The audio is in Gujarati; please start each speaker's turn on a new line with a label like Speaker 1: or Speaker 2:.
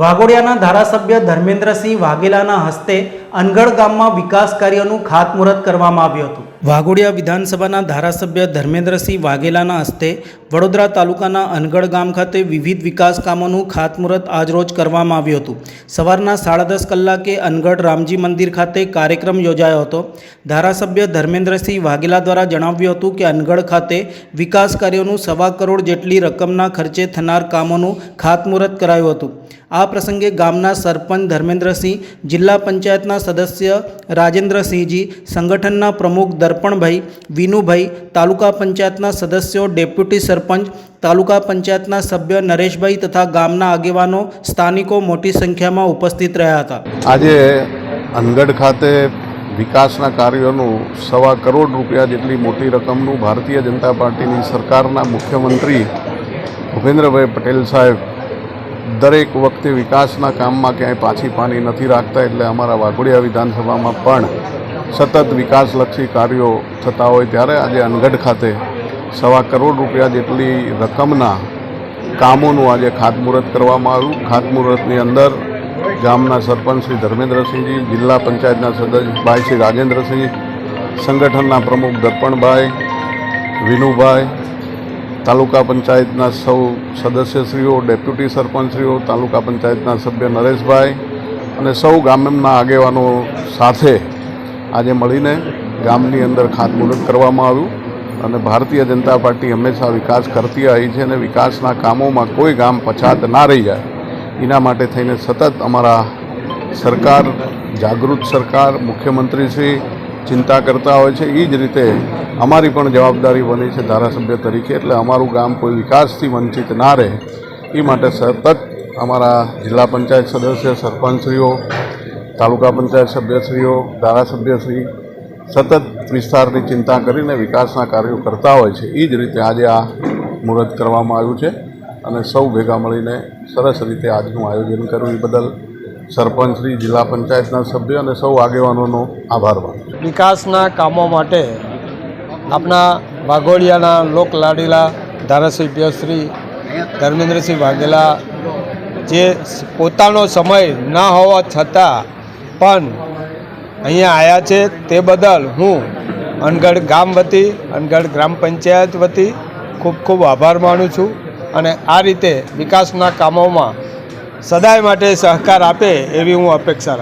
Speaker 1: વાઘોડિયાના ધારાસભ્ય ધર્મેન્દ્રસિંહ વાઘેલાના હસ્તે અનગઢ ગામમાં વિકાસ કાર્યનું ખાતમુહૂર્ત કરવામાં આવ્યું હતું. વાઘોડિયા વિધાનસભાના ધારાસભ્ય ધર્મેન્દ્રસિંહ વાઘેલાના હસ્તે વડોદરા તાલુકાના અનગઢ ગામ ખાતે વિવિધ વિકાસ કામોનું ખાતમુહૂર્ત આજરોજ કરવામાં આવ્યું હતું. સવારના સાડા દસ કલાકે અનગઢ રામજી મંદિર ખાતે કાર્યક્રમ યોજાયો હતો. ધારાસભ્ય ધર્મેન્દ્રસિંહ વાઘેલા દ્વારા જણાવ્યું હતું કે અનગઢ ખાતે વિકાસ કાર્યોનું સવા કરોડ જેટલી રકમના ખર્ચે થનાર કામોનું ખાતમુહૂર્ત કરાયું હતું. આ પ્રસંગે ગામના સરપંચ ધર્મેન્દ્રસિંહ, જિલ્લા પંચાયતના સદસ્ય રાજેન્દ્રસિંહજી, સંગઠનના પ્રમુખ દર્પણભાઈ, વિનુભાઈ, તાલુકા પંચાયતના સદસ્યો, ડેપ્યુટી સરપંચ તાલુકા પંચાયતના સભ્ય નરેશભાઈ તથા ગામના આગેવાનો સ્થાનિકો મોટી સંખ્યામાં ઉપસ્થિત રહ્યા હતા.
Speaker 2: આજે અનગઢ ખાતે વિકાસના કાર્યોનું સવા કરોડ રૂપિયા જેટલી મોટી રકમનું ભારતીય જનતા પાર્ટીની સરકારના મુખ્યમંત્રી ભૂપેન્દ્રભાઈ પટેલ સાહેબ દરેક વખતે વિકાસના કામમાં ક્યાંય પાછી પાની નથી રાખતા એટલે અમારા વાઘોડિયા વિધાનસભામાં પણ સતત વિકાસલક્ષી કાર્યો થતા હોય ત્યારે આજે અનગઢ ખાતે સવા કરોડ રૂપિયા જેટલી રકમના કામોનું આજે ખાતમુહૂર્ત કરવામાં આવ્યું. ખાતમુહૂર્તની અંદર ગામના સરપંચ શ્રી ધર્મેન્દ્રસિંહજી, જિલ્લા પંચાયતના સદસ્યભાઈ શ્રી રાજેન્દ્રસિંહ, સંગઠનના પ્રમુખ દર્પણભાઈ, વિનુભાઈ, તાલુકા પંચાયતના સૌ સદસ્યશ્રીઓ, ડેપ્યુટી સરપંચશ્રીઓ, તાલુકા પંચાયતના સભ્ય નરેશભાઈ અને સૌ ગામના આગેવાનો સાથે આજે મળીને ગામની અંદર ખાતમુહૂર્ત કરવામાં આવ્યું. અને ભારતીય જનતા પાર્ટી હંમેશા વિકાસ કરતી આવી છે અને વિકાસના કામોમાં કોઈ ગામ પછાત ના રહી જાય. એના માટે થઈને સતત અમારા સરકાર, જાગૃત સરકાર મુખ્યમંત્રીશ્રી ચિંતા કરતા હોય છે. એ જ રીતે અમારી પણ જવાબદારી બની છે ધારાસભ્ય તરીકે. એટલે અમારું ગામ કોઈ વિકાસથી વંચિત ના રહે. એ માટે સતત અમારા જિલ્લા પંચાયત સદસ્ય, સરપંચશ્રીઓ, તાલુકા પંચાયત સભ્યશ્રીઓ, ધારાસભ્યશ્રી સતત વિસ્તારની ચિંતા કરીને વિકાસના કાર્યો કરતા હોય છે એ જ રીતે આજે આ મુહૂર્ત કરવામાં આવ્યું છે અને સૌ ભેગા મળીને સરસ રીતે આજનું આયોજન કર્યું. એ બદલ સરપંચશ્રી જિલ્લા પંચાયતના સભ્ય અને સૌ આગેવાનોનો આભાર માનું
Speaker 3: વિકાસના કામો માટે આપણા વાઘોડિયાના લોકલાડીલા ધારાસભ્ય શ્રી ધર્મેન્દ્રસિંહ વાઘેલા જે પોતાનો સમય ન હોવા છતાં પણ અહીંયા આવ્યા છે તે બદલ હું અનગઢ ગામ વતી, અનગઢ ગ્રામ પંચાયત વતી ખૂબ ખૂબ આભાર માનું છું અને આ રીતે વિકાસના કામોમાં સદાય માટે સહકાર આપે એવી હું અપેક્ષા રાખું